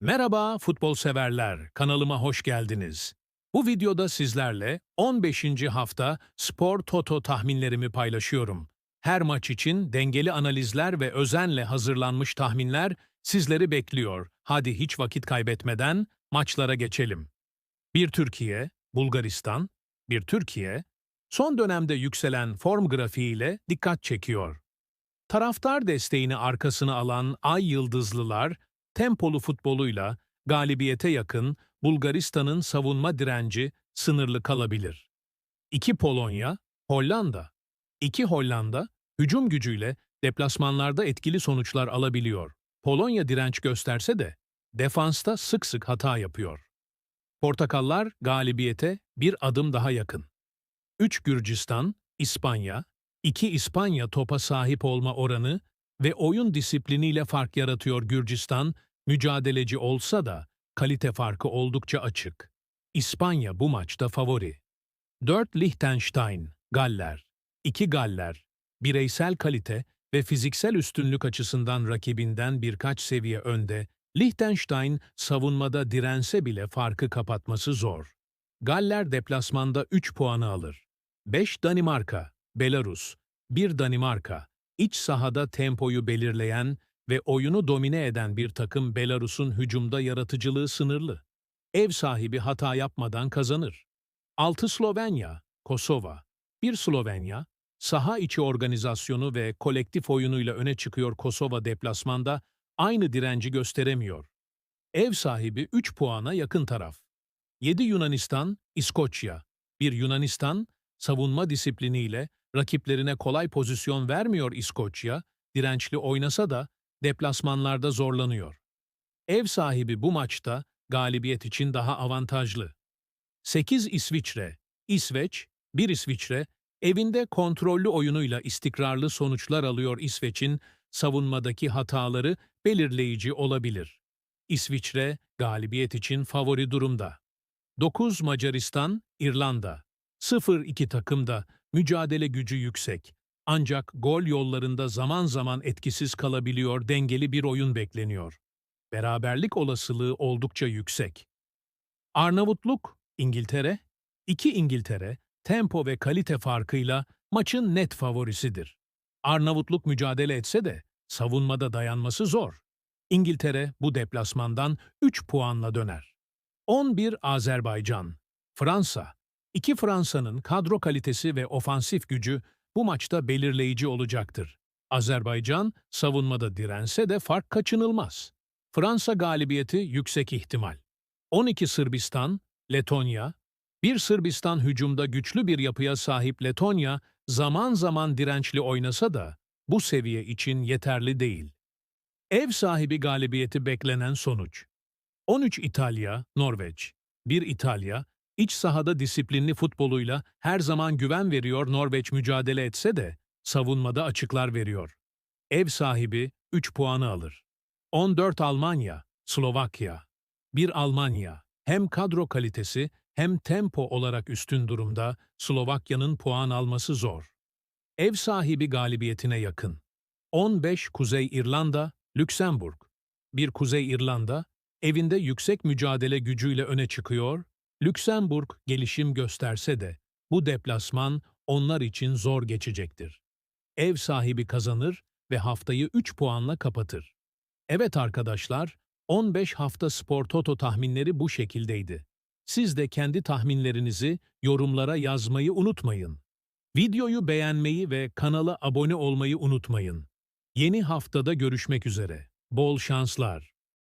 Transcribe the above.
Merhaba futbol severler, kanalıma hoş geldiniz. Bu videoda sizlerle 15. hafta Spor Toto tahminlerimi paylaşıyorum. Her maç için dengeli analizler ve özenle hazırlanmış tahminler sizleri bekliyor. Hadi hiç vakit kaybetmeden maçlara geçelim. Bir Türkiye, Bulgaristan, bir Türkiye, son dönemde yükselen form grafiğiyle dikkat çekiyor. Taraftar desteğini arkasına alan Ay Yıldızlılar, tempolu futboluyla galibiyete yakın Bulgaristan'ın savunma direnci sınırlı kalabilir. İki Polonya, Hollanda. İki Hollanda, hücum gücüyle deplasmanlarda etkili sonuçlar alabiliyor. Polonya direnç gösterse de defansta sık sık hata yapıyor. Portakallar galibiyete bir adım daha yakın. 3 Gürcistan, İspanya, 2 İspanya topa sahip olma oranı ve oyun disipliniyle fark yaratıyor Gürcistan, mücadeleci olsa da kalite farkı oldukça açık. İspanya bu maçta favori. 4 Liechtenstein, Galler. 2 Galler, bireysel kalite ve fiziksel üstünlük açısından rakibinden birkaç seviye önde, Liechtenstein savunmada dirense bile farkı kapatması zor. Galler deplasmanda 3 puanı alır. 5 Danimarka, Belarus, 1 Danimarka, iç sahada tempoyu belirleyen ve oyunu domine eden bir takım Belarus'un hücumda yaratıcılığı sınırlı. Ev sahibi hata yapmadan kazanır. 6 Slovenya, Kosova, 1 Slovenya, saha içi organizasyonu ve kolektif oyunuyla öne çıkıyor Kosova deplasmanda, aynı direnci gösteremiyor. Ev sahibi 3 puana yakın taraf. 7 Yunanistan, İskoçya. Bir Yunanistan, savunma disipliniyle rakiplerine kolay pozisyon vermiyor İskoçya, dirençli oynasa da deplasmanlarda zorlanıyor. Ev sahibi bu maçta galibiyet için daha avantajlı. 8 İsviçre, İsveç, 1 İsviçre, evinde kontrollü oyunuyla istikrarlı sonuçlar alıyor İsveç'in savunmadaki hataları belirleyici olabilir. İsviçre galibiyet için favori durumda. 9 Macaristan, İrlanda. 0-2 takımda mücadele gücü yüksek. Ancak gol yollarında zaman zaman etkisiz kalabiliyor, dengeli bir oyun bekleniyor. Beraberlik olasılığı oldukça yüksek. Arnavutluk, İngiltere, iki İngiltere, tempo ve kalite farkıyla maçın net favorisidir. Arnavutluk mücadele etse de savunmada dayanması zor. İngiltere bu deplasmandan 3 puanla döner. 11 Azerbaycan, Fransa. İki Fransa'nın kadro kalitesi ve ofansif gücü bu maçta belirleyici olacaktır. Azerbaycan savunmada dirense de fark kaçınılmaz. Fransa galibiyeti yüksek ihtimal. 12 Sırbistan, Letonya, bir Sırbistan hücumda güçlü bir yapıya sahip Letonya zaman zaman dirençli oynasa da bu seviye için yeterli değil. Ev sahibi galibiyeti beklenen sonuç. 13 İtalya, Norveç. Bir İtalya, iç sahada disiplinli futboluyla her zaman güven veriyor Norveç mücadele etse de savunmada açıklar veriyor. Ev sahibi 3 puanı alır. 14 Almanya, Slovakya. Bir Almanya, hem kadro kalitesi hem tempo olarak üstün durumda Slovakya'nın puan alması zor. Ev sahibi galibiyetine yakın. 15 Kuzey İrlanda, Lüksemburg. Bir Kuzey İrlanda, evinde yüksek mücadele gücüyle öne çıkıyor, Lüksemburg gelişim gösterse de bu deplasman onlar için zor geçecektir. Ev sahibi kazanır ve haftayı 3 puanla kapatır. Evet arkadaşlar, 15 hafta Spor Toto tahminleri bu şekildeydi. Siz de kendi tahminlerinizi yorumlara yazmayı unutmayın. Videoyu beğenmeyi ve kanala abone olmayı unutmayın. Yeni haftada görüşmek üzere. Bol şanslar.